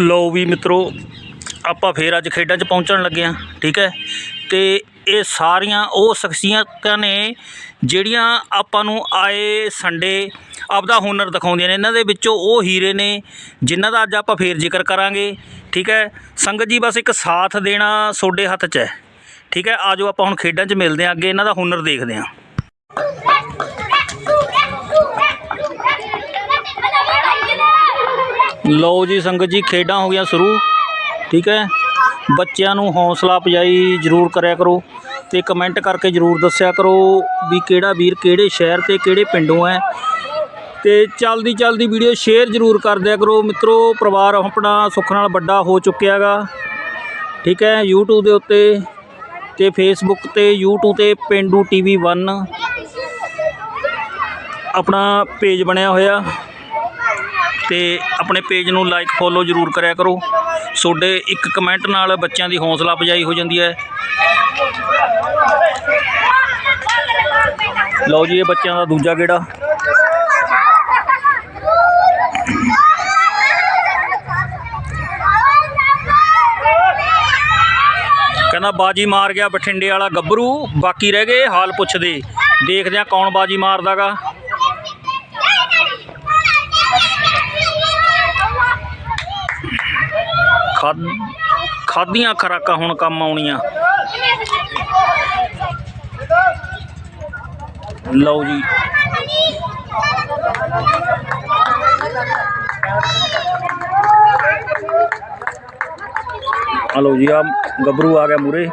ਲਓ ਵੀ ਮਿੱਤਰੋ, ਆਪਾਂ ਫੇਰ ਅੱਜ ਖੇਡਾਂ 'ਚ ਪਹੁੰਚਣ ਲੱਗੇ ਹਾਂ, ਠੀਕ ਹੈ? ਤੇ ਇਹ ਸਾਰੀਆਂ, ਉਹ ਸ਼ਖਸੀਅਤਾਂ ਨੇ ਜਿਹੜੀਆਂ ਆਪਾਂ ਨੂੰ ਆਏ ਸੰਡੇ ਆਪਦਾ ਹੁਨਰ ਦਿਖਾਉਂਦੀਆਂ ਨੇ। ਇਹਨਾਂ ਦੇ ਵਿੱਚੋਂ ਉਹ ਹੀਰੇ ਨੇ, ਜਿਨ੍ਹਾਂ ਦਾ ਅੱਜ ਆਪਾਂ ਫੇਰ ਜ਼ਿਕਰ ਕਰਾਂਗੇ, ਠੀਕ ਹੈ? ਸੰਗਤ ਜੀ, ਬਸ ਇੱਕ ਸਾਥ ਦੇਣਾ ਤੁਹਾਡੇ ਹੱਥ 'ਚ ਹੈ, ਠੀਕ ਹੈ? ਆਜੋ ਆਪਾਂ ਹੁਣ ਖੇਡਾਂ 'ਚ ਮਿਲਦੇ ਹਾਂ, ਅੱਗੇ ਇਹਨਾਂ ਦਾ ਹੁਨਰ ਦੇਖਦੇ ਹਾਂ। ਲਓ ਜੀ ਸੰਗਤ ਜੀ, ਖੇਡਾਂ ਹੋ ਗਈਆਂ ਸ਼ੁਰੂ, ਠੀਕ ਹੈ? ਬੱਚਿਆਂ ਨੂੰ ਹੌਸਲਾ ਅਫਜ਼ਾਈ ਜ਼ਰੂਰ ਕਰਿਆ ਕਰੋ ਤੇ ਕਮੈਂਟ ਕਰਕੇ ਜ਼ਰੂਰ ਦੱਸਿਆ ਕਰੋ ਵੀ ਕਿਹੜਾ ਵੀਰ ਕਿਹੜੇ ਸ਼ਹਿਰ ਤੇ ਕਿਹੜੇ ਪਿੰਡੋਂ ਹੈ। ਤੇ ਚਲਦੀ ਚਲਦੀ ਵੀਡੀਓ ਸ਼ੇਅਰ ਜ਼ਰੂਰ ਕਰ ਦਿਆ ਕਰੋ। ਮਿੱਤਰੋ, ਪਰਿਵਾਰ ਆਪਣਾ ਸੁੱਖ ਨਾਲ ਵੱਡਾ ਹੋ ਚੁੱਕਿਆਗਾ ਠੀਕ ਹੈ? YouTube ਦੇ ਉੱਤੇ ਤੇ Facebook ਤੇ, YouTube ਤੇ ਪਿੰਡੂ ਟੀਵੀ 1 ਆਪਣਾ ਪੇਜ ਬਣਿਆ ਹੋਇਆ। ਤੇ ਆਪਣੇ ਪੇਜ ਨੂੰ ਲਾਈਕ ਫੋਲੋ ਜ਼ਰੂਰ ਕਰਿਆ ਕਰੋ। ਤੁਹਾਡੇ ਇੱਕ ਕਮੈਂਟ ਨਾਲ ਬੱਚਿਆਂ ਦੀ ਹੌਸਲਾ ਅਫਜ਼ਾਈ ਹੋ ਜਾਂਦੀ ਹੈ। ਲਓ ਜੀ, ਇਹ ਬੱਚਿਆਂ ਦਾ ਦੂਜਾ ਗੇੜਾ। ਕਹਿੰਦਾ, ਬਾਜੀ ਮਾਰ ਗਿਆ ਬਠਿੰਡੇ ਵਾਲਾ ਗੱਭਰੂ, ਬਾਕੀ ਰਹਿ ਗਏ, ਹਾਲ ਪੁੱਛਦੇ। ਦੇਖਦੇ ਆ ਕੌਣ ਬਾਜੀ ਮਾਰਦਾਗਾ। ਖਾਦ ਖਾਦੀਆਂ ਖਰਾਕਾਂ ਹੁਣ ਕੰਮ ਆਉਣੀਆਂ। ਲਓ ਜੀ। ਆ ਲਓ ਜੀ ਆ ਗੱਭਰੂ ਆ ਗਿਆ ਮੂਰੇ।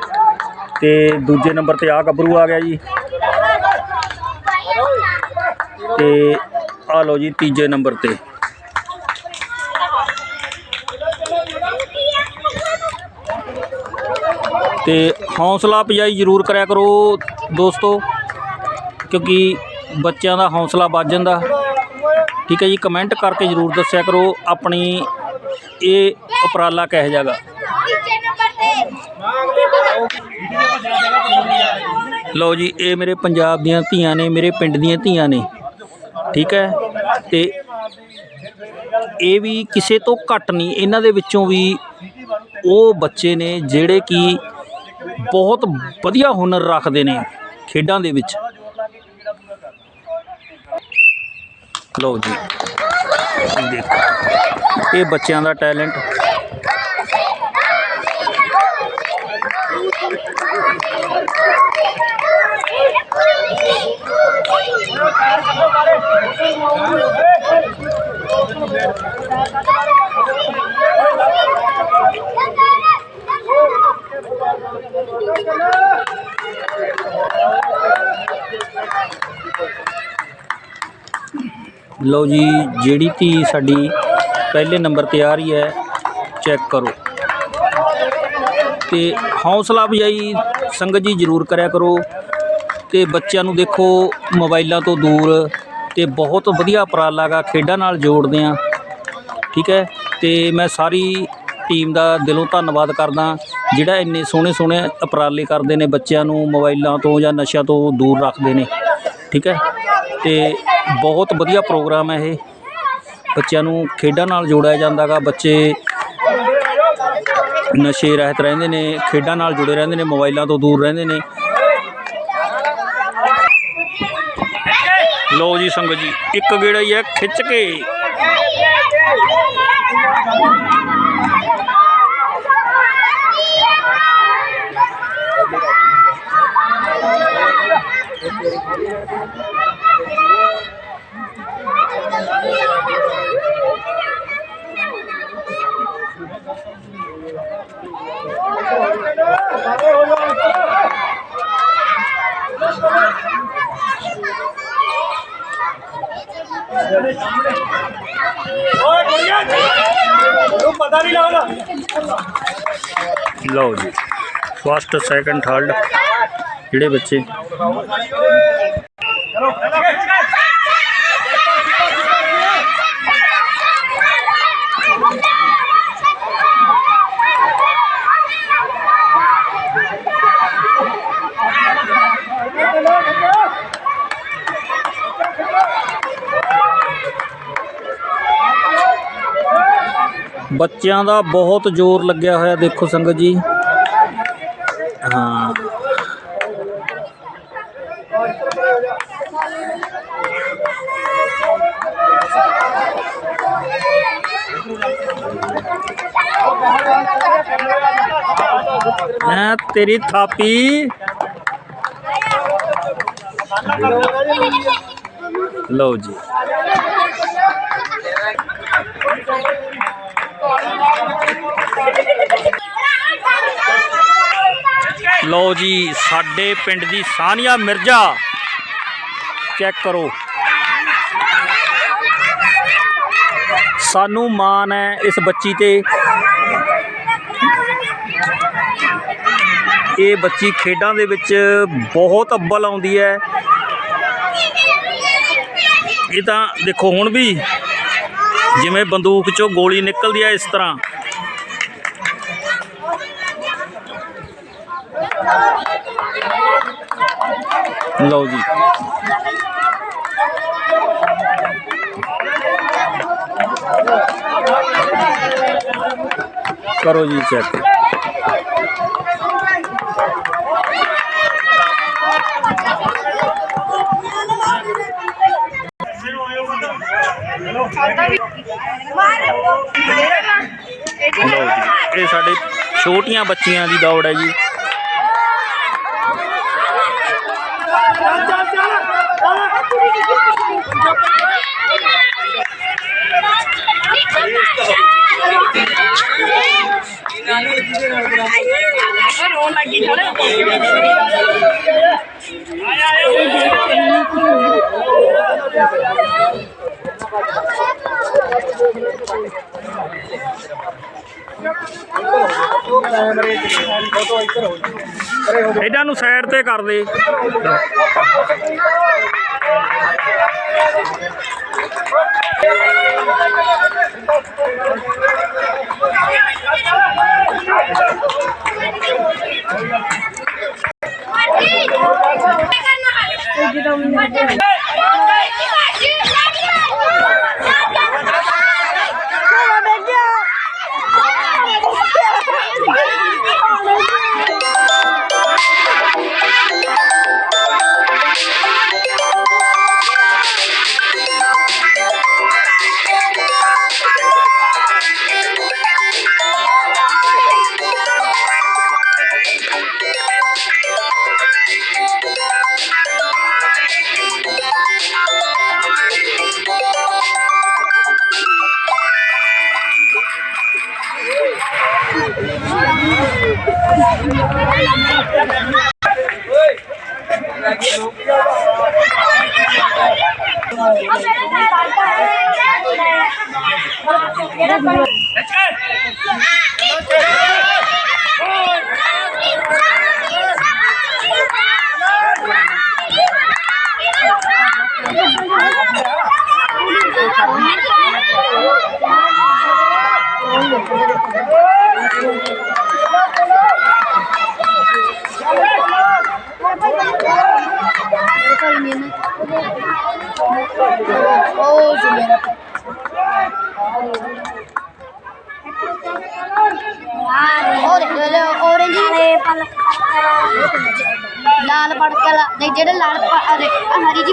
ਤੇ ਦੂਜੇ ਨੰਬਰ ਤੇ ਆ ਗੱਭਰੂ ਆ ਗਿਆ ਜੀ। ਤੇ ਆ ਲਓ ਜੀ, ਤੀਜੇ ਨੰਬਰ ਤੇ। ਤੇ ਹੌਸਲਾ ਅਫਜ਼ਾਈ ਜ਼ਰੂਰ ਕਰਿਆ ਕਰੋ ਦੋਸਤੋ, ਕਿਉਂਕਿ ਬੱਚਿਆਂ ਦਾ ਹੌਸਲਾ ਵੱਧ ਜਾਂਦਾ। ਠੀਕ ਹੈ ਜੀ ਕਮੈਂਟ ਕਰਕੇ ਜ਼ਰੂਰ ਦੱਸਿਆ ਕਰੋ ਆਪਣੀ ਇਹ ਉਪਰਾਲਾ ਕਿਹੋ ਜਿਹਾ ਲਓ ਜੀ, ਇਹ ਮੇਰੇ ਪੰਜਾਬ ਦੀਆਂ ਧੀਆਂ ਨੇ, ਮੇਰੇ ਪਿੰਡ ਦੀਆਂ ਧੀਆਂ ਨੇ। ਠੀਕ ਹੈ, ਤੇ ਇਹ ਵੀ ਕਿਸੇ ਤੋਂ ਘੱਟ ਨਹੀਂ, ਇਹਨਾਂ ਦੇ ਵਿੱਚੋਂ ਵੀ ਉਹ ਬੱਚੇ ਨੇ ਜਿਹੜੇ ਕਿ ਬਹੁਤ ਵਧੀਆ ਹੁਨਰ ਰੱਖਦੇ ਨੇ ਖੇਡਾਂ ਦੇ ਵਿੱਚ। ਲਓ ਜੀ। ਦੇਖੋ ਇਹ ਬੱਚਿਆਂ ਦਾ ਟੈਲੈਂਟ। ਲਓ ਜੀ, ਜਿਹੜੀ ਧੀ ਸਾਡੀ ਪਹਿਲੇ ਨੰਬਰ ਤੇ ਆ ਰਹੀ ਹੈ, ਚੈੱਕ ਕਰੋ। ਤੇ ਹੌਸਲਾ ਅਫਜ਼ਾਈ ਸੰਗਤ ਜੀ ਜ਼ਰੂਰ ਕਰਿਆ ਕਰੋ ਤੇ ਬੱਚਿਆਂ ਨੂੰ ਦੇਖੋ, ਮੋਬਾਈਲਾਂ ਤੋਂ ਦੂਰ ਤੇ ਬਹੁਤ ਵਧੀਆ ਉਪਰਾਲਾ ਗਾ ਖੇਡਾਂ ਨਾਲ ਜੋੜਦੇ ਆ ਠੀਕ ਹੈ, ਤੇ ਮੈਂ ਸਾਰੀ ਟੀਮ ਦਾ ਦਿਲੋਂ ਧੰਨਵਾਦ ਕਰਦਾ। ਜਿਹੜਾ ਇੰਨੇ ਸੋਹਣੇ ਸੋਹਣੇ ਉਪਰਾਲੇ ਕਰਦੇ ਨੇ ਬੱਚਿਆਂ ਨੂੰ ਮੋਬਾਈਲਾਂ ਤੋਂ ਜਾਂ ਨਸ਼ਿਆਂ ਤੋਂ ਦੂਰ ਰੱਖਦੇ ਨੇ, ਠੀਕ ਹੈ? ਤੇ ਬਹੁਤ ਵਧੀਆ ਪ੍ਰੋਗਰਾਮ ਹੈ ਇਹ। ਬੱਚਿਆਂ ਨੂੰ ਖੇਡਾਂ ਨਾਲ ਜੋੜਿਆ ਜਾਂਦਾਗਾ। ਬੱਚੇ ਨਸ਼ੇ ਰਹਿਤ ਰਹਿੰਦੇ ਨੇ, ਖੇਡਾਂ ਨਾਲ ਜੁੜੇ ਰਹਿੰਦੇ ਨੇ, ਮੋਬਾਈਲਾਂ ਤੋਂ ਦੂਰ ਰਹਿੰਦੇ ਨੇ। ਲਓ ਜੀ ਸੰਗਤ ਜੀ, ਇੱਕ ਗੇੜਾ ਹੀ ਹੈ ਖਿੱਚ ਕੇ। ਲਓ ਜੀ ਫਸਟ ਸੈਕੰਡ ਥਰਡ ਜਿਹੜੇ ਬੱਚੇ ਬੱਚਿਆਂ ਦਾ ਬਹੁਤ ਜ਼ੋਰ ਲੱਗਿਆ ਹੋਇਆ, ਦੇਖੋ ਸੰਗਤ ਜੀ। ਹਾਂ। ਮੈਂ ਤੇਰੀ ਥਾਪੀ। ਲਓ ਜੀ। ਲਓ ਜੀ, ਸਾਡੇ ਪਿੰਡ ਦੀ ਸਾਨੀਆ ਮਿਰਜ਼ਾ। ਚੈੱਕ ਕਰੋ। ਸਾਨੂੰ ਮਾਣ ਹੈ ਇਸ ਬੱਚੀ ਤੇ। ਇਹ ਬੱਚੀ ਖੇਡਾਂ ਦੇ ਵਿੱਚ ਬਹੁਤ ਅੱਬਲ ਆਉਂਦੀ ਹੈ। ਇਹ ਤਾਂ ਦੇਖੋ ਹੁਣ ਵੀ ਜਿਵੇਂ ਬੰਦੂਕ ਚੋਂ ਗੋਲੀ ਨਿਕਲਦੀ ਹੈ ਇਸ ਤਰ੍ਹਾਂ। ਲਓ ਜੀ। ਕਰੋ ਜੀ ਚੈੱਕ। ਲਓ ਜੀ। ਇਹ ਸਾਡੇ ਛੋਟੀਆਂ ਬੱਚੀਆਂ ਦੀ ਦੌੜ ਹੈ ਜੀ। ਰੋਣ ਲੱਗੀ ਚਲ ਇਹਨਾਂ ਨੂੰ ਸਾਈਡ ਤੇ ਕਰ ਦੇ।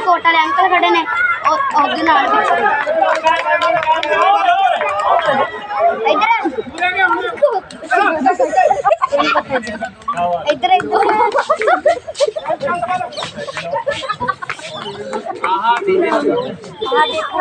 ਕੋਟ ਵਾਲੇ ਅੰਕਲ ਖੜੇ ਨੇ ਉਹ ਉਹਦੇ ਨਾਲ ਪਿੱਛੇ ਇੱਧਰ ਇੱਧਰ ਇੱਧਰ। ਆਹ ਦੇਖੋ।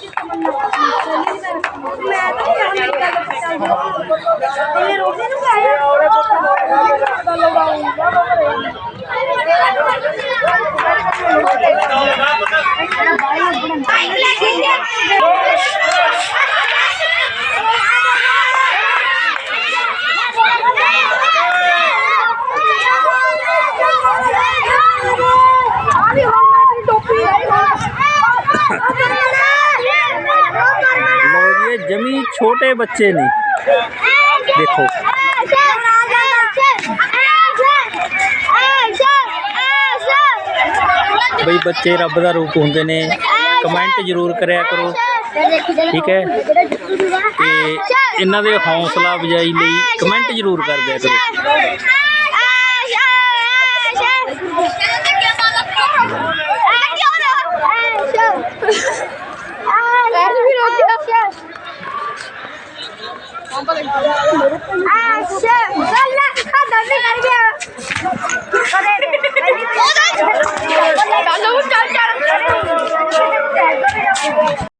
ਬੱਚੇ ਨੇ। ਦੇਖੋ। ਬਈ ਬੱਚੇ ਰੱਬ ਦਾ ਰੂਪ ਹੁੰਦੇ ਨੇ। ਕਮੈਂਟ ਜ਼ਰੂਰ ਕਰਿਆ ਕਰੋ। ਠੀਕ ਹੈ। ਤੇ ਇਹਨਾਂ ਦੇ ਹੌਸਲਾ ਅਫਜ਼ਾਈ ਲਈ ਕਮੈਂਟ ਜ਼ਰੂਰ ਕਰ ਦਿਆ ਕਰੋ।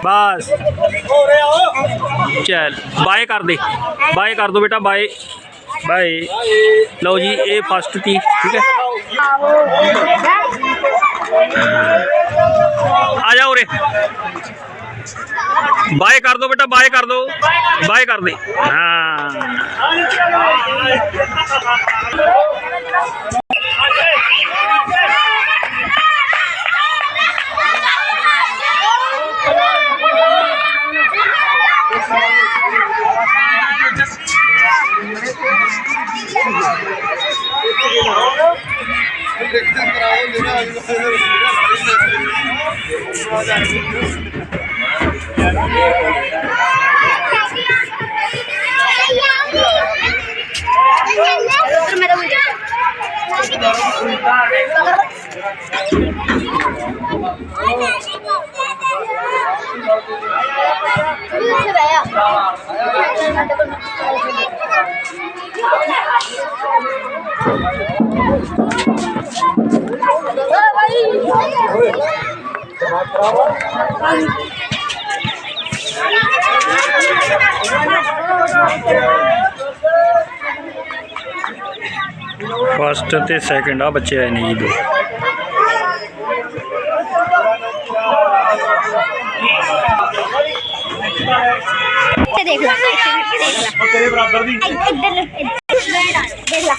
ਬਸ ਚੱਲ ਬਾਏ ਕਰ ਦੇ ਬਾਏ ਕਰ ਦੋ ਬੇਟਾ ਬਾਏ ਬਾਏ ਲਓ ਜੀ ਇਹ ਫਸਟ ਤੀ ਠੀਕ ਹੈ ਆ ਜਾ ਉਰੇ ਬਾਏ ਕਰ ਦੋ ਬੇਟਾ ਬਾਏ ਕਰ ਦੋ। ਬਾਏ ਕਰ ਦੇ। ਹਾਂ। ਫਸਟ ਤੇ ਸੈਕਿੰਡ ਆ ਬੱਚੇ ਆਏ ਨੇ ਜੀ ਦੋ। ਦੇਖ ਲੈ ਦੇਖ ਲੈ। ਤੇਰੇ ਬਰਾਬਰ ਦੀ। ਇੱਧਰ ਦੇਖ ਲੈ।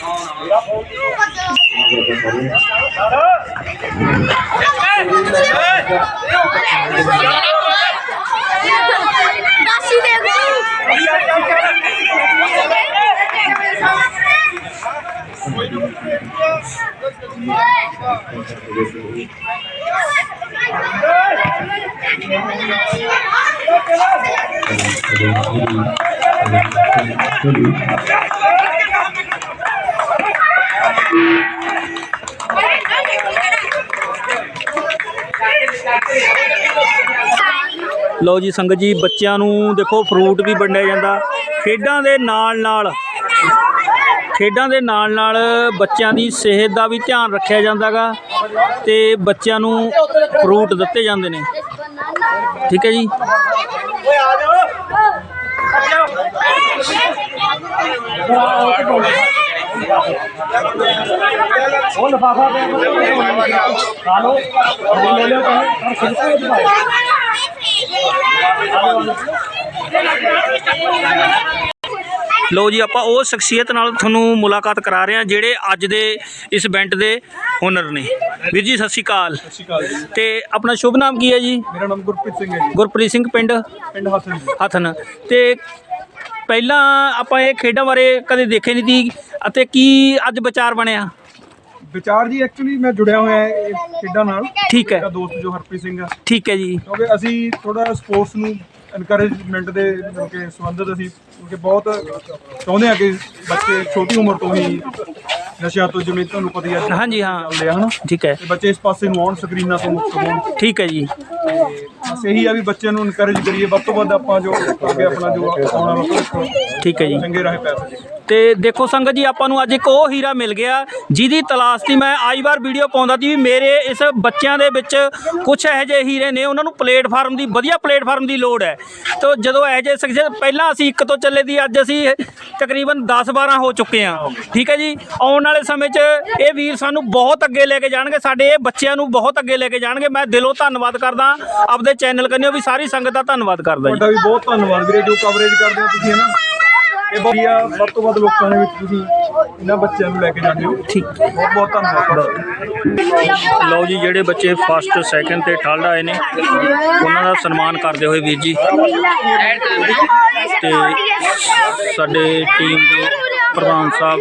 ਲਓ ਜੀ ਸੰਗਤ ਜੀ, ਬੱਚਿਆਂ ਨੂੰ ਦੇਖੋ ਫਰੂਟ ਵੀ ਵੰਡਿਆ ਜਾਂਦਾ। ਖੇਡਾਂ ਦੇ ਨਾਲ ਨਾਲ, ਖੇਡਾਂ ਦੇ ਨਾਲ ਨਾਲ ਬੱਚਿਆਂ ਦੀ ਸਿਹਤ ਦਾ ਵੀ ਧਿਆਨ ਰੱਖਿਆ ਜਾਂਦਾਗਾ ਤੇ ਬੱਚਿਆਂ ਨੂੰ ਫਰੂਟ ਦਿੱਤੇ ਜਾਂਦੇ ਨੇ। ਠੀਕ ਹੈ ਜੀ? ਉਹ ਲਫਾਫਾ ਪਿਆ ਖਾ ਲਓ। ਲੈ ਲਿਓ ਜੀ ਆਪਾਂ ਉਹ ਸ਼ਖਸੀਅਤ ਨਾਲ ਤੁਹਾਨੂੰ ਮੁਲਾਕਾਤ ਕਰਾ ਰਹੇ ਹਾਂ ਜਿਹੜੇ ਅੱਜ ਦੇ ਇਸ ਇਵੈਂਟ ਦੇ ਹੁਨਰ ਨੇ। ਵੀਰ ਜੀ ਸਤਿ ਸ਼੍ਰੀ ਅਕਾਲ। ਸਤਿ ਸ਼੍ਰੀ ਅਕਾਲ ਜੀ। ਤੇ ਆਪਣਾ ਸ਼ੁਭ ਨਾਮ ਕੀ ਹੈ ਜੀ? ਮੇਰਾ ਨਾਮ ਗੁਰਪ੍ਰੀਤ ਸਿੰਘ ਹੈ ਜੀ। ਗੁਰਪ੍ਰੀਤ ਸਿੰਘ ਪਿੰਡ? ਪਿੰਡ ਹਸਨ ਜੀ। ਹਥਨ ਤੇ ਪਹਿਲਾਂ ਆਪਾਂ ਇਹ ਖੇਡਾਂ ਬਾਰੇ ਕਦੇ ਦੇਖੇ ਨਹੀਂ ਸੀ ਅਤੇ ਕੀ ਅੱਜ ਵਿਚਾਰ ਬਣਿਆ ਵਿਚਾਰ ਜੀ ਐਕਚੁਅਲੀ ਮੈਂ ਜੁੜਿਆ ਹੋਇਆ ਇਹ ਖੇਡਾਂ ਨਾਲ। ਠੀਕ ਹੈ। ਮੇਰਾ ਦੋਸਤ ਜੋ ਹਰਪ੍ਰੀਤ ਸਿੰਘ ਆ। ਠੀਕ ਹੈ ਜੀ। ਕਿਉਂਕਿ ਅਸੀਂ ਥੋੜਾ ਸਪੋਰਟਸ ਨੂੰ ਇਨਕਰੇਜਮੈਂਟ ਦੇ ਕਿ ਸੰਬੰਧਿਤ ਅਸੀਂ ਕਿਉਂਕਿ ਬਹੁਤ ਚਾਹੁੰਦੇ ਆ ਕਿ ਬੱਚੇ ਛੋਟੀ ਉਮਰ ਤੋਂ ਹੀ ਨਸ਼ਿਆਂ ਤੋਂ ਜਿਵੇਂ ਤੁਹਾਨੂੰ ਪਤਾ ਹੀ ਆ। ਹਾਂਜੀ ਹਾਂ। ਚੱਲਦੇ ਆ ਹਨਾ? ਠੀਕ ਹੈ। ਤੇ ਬੱਚੇ ਇਸ ਪਾਸੇ ਨੂੰ ਆਉਣ ਸਕਰੀਨਾਂ ਤੋਂ ਮੁਕਤ ਹੋਣ। ਠੀਕ ਹੈ ਜੀ। ਤੇ ਇਹੀ ਆ ਵੀ ਬੱਚਿਆਂ ਨੂੰ ਇਨਕਰੇਜ ਕਰੀਏ ਵੱਧ ਤੋਂ ਵੱਧ ਆਪਾਂ ਜੋ ਅੱਗੇ ਆਪਣਾ ਜੋ ਆਉਣਾ ਵਾ ਠੀਕ ਹੈ ਜੀ। ਚੰਗੇ ਰਾਹ ਪੈ ਸਕੇ। ਤੇ ਦੇਖੋ ਸੰਗਤ ਜੀ ਆਪਾਂ ਨੂੰ ਅੱਜ ਇੱਕ ਉਹ ਹੀਰਾ ਮਿਲ ਗਿਆ ਜਿਹਦੀ ਤਲਾਸ਼ ਦੀ ਮੈਂ ਆਈ ਵਾਰ ਵੀਡੀਓ ਪਾਉਂਦਾ ਸੀ ਵੀ ਮੇਰੇ ਇਸ ਬੱਚਿਆਂ ਦੇ ਵਿੱਚ ਕੁਝ ਇਹੋ ਜਿਹੇ ਹੀਰੇ ਨੇ ਉਹਨਾਂ ਨੂੰ ਪਲੇਟਫਾਰਮ ਦੀ ਵਧੀਆ ਪਲੇਟਫਾਰਮ ਦੀ ਲੋੜ ਹੈ। ਤਾਂ ਜਦੋਂ ਇਹੋ ਜਿਹੇ ਸਕਸੈਸ ਪਹਿਲਾਂ ਅਸੀਂ ਇੱਕ ਤੋਂ ਚੱਲੇ ਦੀ ਅੱਜ ਅਸੀਂ ਤਕਰੀਬਨ 10 12 ਹੋ ਚੁੱਕੇ ਹਾਂ। ਠੀਕ ਹੈ ਜੀ? ਆਉਣ ਵਾਲੇ ਸਮੇਂ 'ਚ ਇਹ ਵੀਰ ਸਾਨੂੰ ਬਹੁਤ ਅੱਗੇ ਲੈ ਕੇ ਜਾਣਗੇ ਸਾਡੇ ਇਹ ਬੱਚਿਆਂ ਨੂੰ ਬਹੁਤ ਅੱਗੇ ਲੈ ਕੇ ਜਾਣਗੇ। ਮੈਂ ਦਿਲੋਂ ਧੰਨਵਾਦ ਕਰਦਾ ਆਪਦੇ ਚੈਨਲ ਕੰਨਿਓ ਵੀ ਸਾਰੀ ਸੰਗਤ ਦਾ ਧੰਨਵਾਦ ਕਰਦਾ ਜੀ। ਤੁਹਾਡਾ ਵੀ ਬਹੁਤ ਧੰਨਵਾਦ ਵੀਰੇ ਜੋ ਕਵਰੇਜ ਕਰਦੇ ਹੋ ਤੁਸੀਂ ਹਨਾ? ਇਹ ਵਧੀਆ ਵੱਧ ਤੋਂ ਵੱਧ ਲੋਕਾਂ ਦੇ ਵਿੱਚ ਤੁਸੀਂ ਇਹਨਾਂ ਬੱਚਿਆਂ ਨੂੰ ਲੈ ਕੇ ਜਾਂਦੇ ਹੋ। ਠੀਕ। ਬਹੁਤ ਬਹੁਤ ਧੰਨਵਾਦ ਤੁਹਾਡਾ। ਲਓ ਜੀ ਜਿਹੜੇ ਬੱਚੇ ਫਸਟ ਸੈਕੰਡ ਤੇ ਥਰਡ ਆਏ ਨੇ ਉਹਨਾਂ ਦਾ ਸਨਮਾਨ ਕਰਦੇ ਹੋਏ ਵੀਰ ਜੀ। ਤੇ ਸਾਡੇ ਟੀਮ ਦੇ ਪ੍ਰਧਾਨ ਸਾਹਿਬ।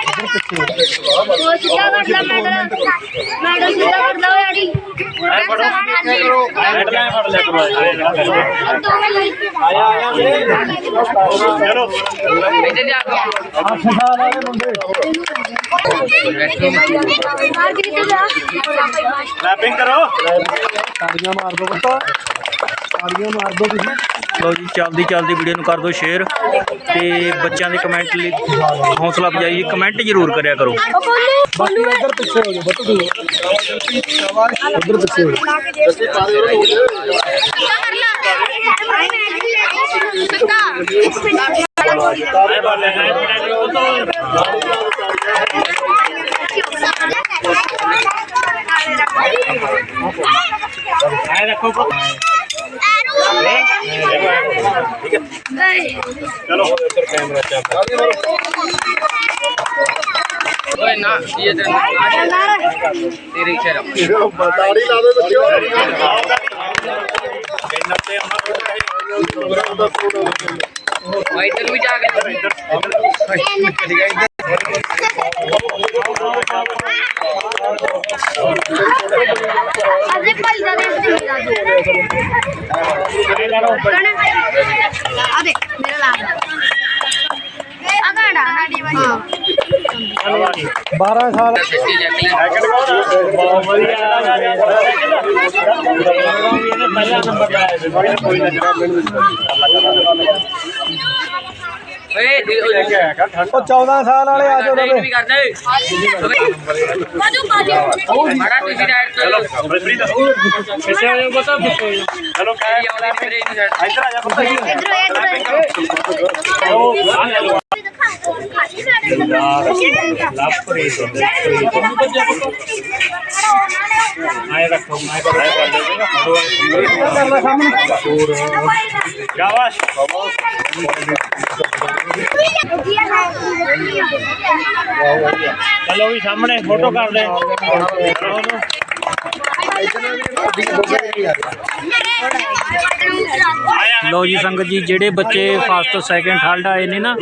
ਉਹ ਸਿੱਧਾ ਕਰ ਲਾ ਮੈਡਮ ਮੈਡਮ ਸਿੱਧਾ ਕਰ ਲਾ ਯਾਰੀ ਹੈਡਲਾਈਨ ਫੜ ਲਿਆ ਕਰੋ ਚਲੋ ਕਲੈਪਿੰਗ ਕਰੋ। ਲਓ ਜੀ ਚੱਲਦੀ ਚੱਲਦੀ ਵੀਡੀਓ ਨੂੰ ਕਰ ਦਿਓ ਸ਼ੇਅਰ ਤੇ ਬੱਚਿਆਂ ਦੇ ਕਮੈਂਟ ਲਈ ਹੌਸਲਾ ਅਫਜ਼ਾਈ ਕਮੈਂਟ ਜ਼ਰੂਰ ਕਰਿਆ ਕਰੋ। ਐ ਫੜ ਲਿਆ ਐ ਰੱਖੋ। चलो कैमरा ओए ना ये तेरी शर्म बताड़ी ला दे बच्चों वाइटल भी जाके ਦਾ ਦੇ ਦੇ ਮੇਰਾ ਲਾ ਆ ਗਾੜਾ ਨਾੜੀ ਵਾਲੀ ਸੈਕਿੰਡ ਬਹੁਤ ਵਧੀਆ ਪਹਿਲਾ ਨੰਬਰ ਲਾਇਆ ਸੀ ਕੋਈ ਨਾ ਜਰਾ ਮੈਨੂੰ ਉਹ 14 ਸਾਲ ਵਾਲੇ ਆ ਜਾਓ ਨਵੇਂ ਬਾਜੂ ਬਾਜੂ ਚਲੋ ਬ੍ਰਿਸਬਰੀ ਦਾ ਕਿਸੇ ਆ ਜਾਓ ਬਤਾ ਚਲੋ ਇੱਧਰ ਆ ਜਾ ਪੁੱਤ ਇਧਰ ਇਧਰ ਲਾਪਰੇ ਆਏ ਰੱਖੋ ਮੈਂ ਕਰ ਸ਼ਾਬਾਸ਼ ਚਲੋ ਵੀ ਸਾਹਮਣੇ ਫੋਟੋ ਕਰ ਦੇ। ਲਓ ਜੀ ਸੰਗਤ ਜੀ ਜਿਹੜੇ ਬੱਚੇ ਫਸਟ ਸੈਕੰਡ ਥਰਡ ਆਏ ਨੇ ਨਾ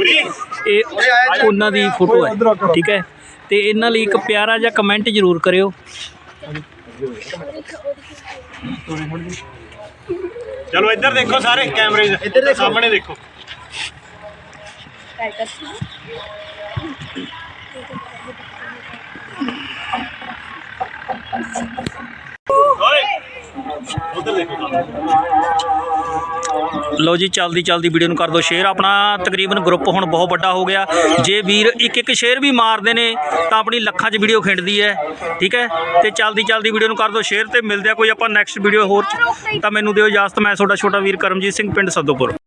ਇਹ ਉਹਨਾਂ ਦੀ ਫੋਟੋ ਹੈ ਠੀਕ ਹੈ? ਤੇ ਇਹਨਾਂ ਲਈ ਇੱਕ ਪਿਆਰਾ ਜਿਹਾ ਕਮੈਂਟ ਜ਼ਰੂਰ ਕਰਿਓ। ਚਲੋ ਇੱਧਰ ਦੇਖੋ ਸਾਰੇ ਕੈਮਰੇ ਇੱਧਰ ਦੇਖੋ ਸਾਹਮਣੇ ਦੇਖੋ। ਦੇਖੋ ਲਓ ਜੀ ਚੱਲਦੀ ਚੱਲਦੀ ਵੀਡੀਓ ਨੂੰ ਕਰ ਦਿਓ ਸ਼ੇਅਰ ਆਪਣਾ ਤਕਰੀਬਨ ਗਰੁੱਪ ਹੁਣ ਬਹੁਤ ਵੱਡਾ ਹੋ ਗਿਆ। ਜੇ ਵੀਰ ਇੱਕ ਇੱਕ ਸ਼ੇਅਰ ਵੀ ਮਾਰਦੇ ਨੇ ਤਾਂ ਆਪਣੀ ਲੱਖਾਂ 'ਚ ਵੀਡੀਓ ਖਿੰਡਦੀ ਹੈ। ਠੀਕ ਹੈ? ਤੇ ਚੱਲਦੀ ਚੱਲਦੀ ਵੀਡੀਓ ਨੂੰ ਕਰ ਦਿਓ ਸ਼ੇਅਰ ਤੇ ਮਿਲਦੇ ਆ ਕੋਈ ਆਪਾਂ ਨੈਕਸਟ ਵੀਡੀਓ ਹੋਰ 'ਚ। ਤਾਂ ਮੈਨੂੰ ਦਿਓ ਇਜਾਜ਼ਤ ਮੈਂ ਤੁਹਾਡਾ ਛੋਟਾ ਵੀਰ ਕਰਮਜੀਤ ਸਿੰਘ ਪਿੰਡ ਸੱਦੋਪੁਰ।